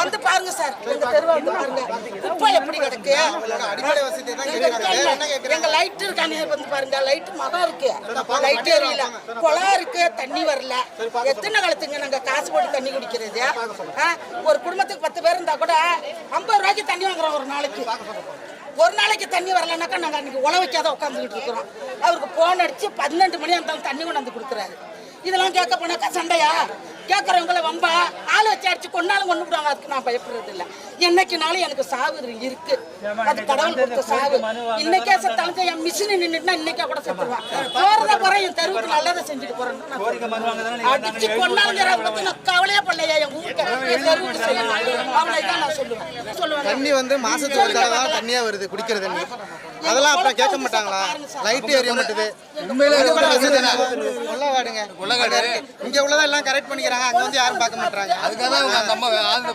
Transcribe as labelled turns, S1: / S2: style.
S1: வந்து பாருங்க சார். எங்க தெருவை வந்து பாருங்க. குப்பை எப்படி கிடக்கு?
S2: அடிப்படை வசதி தான்
S1: எங்க லைட் இருக்கானே வந்து பாருங்க. லைட் மரம் இருக்கு. லைட் எரியல குளம் இருக்கு தண்ணி வரல. எத்தனை காலத்துங்க நாங்க காசு போட்டு தண்ணி குடிக்கிறது? ஒரு குடும்பத்துக்கு பத்து பேர் இருந்தா கூட ஐம்பது ரூபாய்க்கு தண்ணி வாங்குறோம் ஒரு நாளைக்கு. ஒரு நாளைக்கு தண்ணி வரலனாக்கா நாங்க அன்னைக்கு உழ வைக்காத உட்காந்துக்கிட்டு இருக்கிறோம். அவருக்கு போன் அடிச்சு பன்னெண்டு மணி இருந்தாலும் தண்ணி கொண்டாந்து கொடுக்குறாரு. இதெல்லாம் கேட்க போனாக்கா சண்டையா? கேட்கறவங்கள வம்பா? வச்சு அடிச்சு கொண்டாலும் கொண்டு விடுவாங்க. அதுக்கு நான் பயப்படுறது இல்லை என்னைக்குனாலும் எனக்கு சாவு இருக்கு. அது கடவுள் கொடுத்த சாவு. இன்னைக்கே செத்தாலும் என் மிஷின் நின்றுட்டுனா இன்னைக்கே கூட செத்துருவான். போறத போறேன் என் தெருவுக்கு நல்லதை செஞ்சுட்டு போறேன் அடிச்சு கொண்டாலுங்கிற பத்தி நான் கவலையே பண்ணலையா என் ஊருக்கு என் தெருவுக்கு செய்யணும். அவ்வளவுதான் நான் சொல்லுவேன். சொல்லுவேன்.
S2: தண்ணி வந்து மாசத்துக்கு ஒரு தடவை தான் தண்ணியா வருது குடிக்கிற தண்ணி. அதெல்லாம் அப்புறம் கேட்க மாட்டாங்களா? லைட் எரிய மாட்டுது. உள்ளவாடுங்க இங்க உள்ளதெல்லாம் கரெக்ட் பண்ணிக்கிறாங்க. அங்க வந்து யாரும் பார்க்க மாட்டாங்க
S3: அதுக்காக தான் அவங்க அந்த அம்மா ஆளுநர்